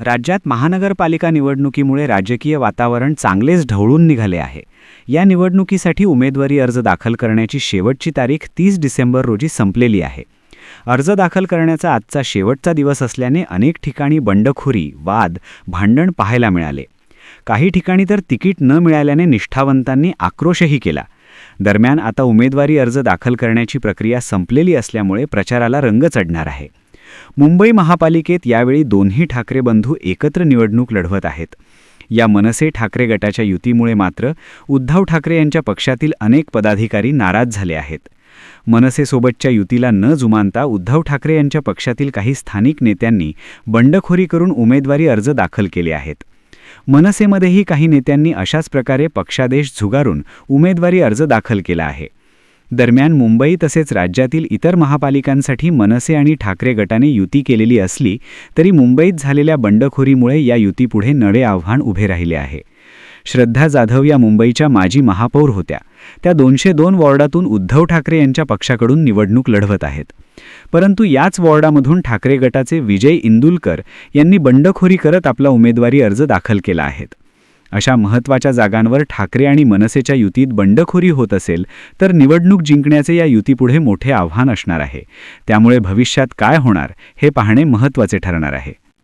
राज्यात महानगरपालिका निवडणुकीमुळे राजकीय वातावरण चांगलेच ढवळून निघाले आहे. या निवडणुकीसाठी उमेदवारी अर्ज दाखल करण्याची शेवटची तारीख तीस डिसेंबर रोजी संपलेली आहे. अर्ज दाखल करण्याचा आजचा शेवटचा दिवस असल्याने अनेक ठिकाणी बंडखोरी वाद भांडण पाहायला मिळाले. काही ठिकाणी तर तिकीट न मिळाल्याने निष्ठावंतांनी आक्रोशही केला. दरम्यान आता उमेदवारी अर्ज दाखल करण्याची प्रक्रिया संपलेली असल्यामुळे प्रचाराला रंग चढणार आहे. मुंबई महापालिकेत यावेळी दोन्ही ठाकरे बंधू एकत्र निवडणूक लढवत आहेत. या मनसे ठाकरे गटाच्या युतीमुळे मात्र उद्धव ठाकरे यांच्या पक्षातील अनेक पदाधिकारी नाराज झाले आहेत. मनसेसोबतच्या युतीला न जुमानता उद्धव ठाकरे यांच्या पक्षातील काही स्थानिक नेत्यांनी बंडखोरी करून उमेदवारी अर्ज दाखल केले आहेत. मनसेमध्येही काही नेत्यांनी अशाच प्रकारे पक्षादेश झुगारून उमेदवारी अर्ज दाखल केला आहे. दरम्यान मुंबई तसेच राज्यातील इतर महापालिकांसाठी मनसे आणि ठाकरे गटाने युती केलेली असली तरी मुंबईत झालेल्या बंडखोरीमुळे या युतीपुढे नळे आव्हान उभे राहिले आहे. श्रद्धा जाधव या मुंबईच्या माजी महापौर होत्या. त्या दोनशे दोन वॉर्डातून उद्धव ठाकरे यांच्या पक्षाकडून निवडणूक लढवत आहेत. परंतु याच वॉर्डामधून ठाकरे गटाचे विजय इंदुलकर यांनी बंडखोरी करत आपला उमेदवारी अर्ज दाखल केला आहे. अशा महत्त्वाच्या जागांवर ठाकरे आणि मनसेच्या युतीत बंडखोरी होत असेल तर निवडणूक जिंकण्याचे या युतीपुढे मोठे आव्हान असणार आहे. त्यामुळे भविष्यात काय होणार हे पाहणे महत्त्वाचे ठरणार आहे.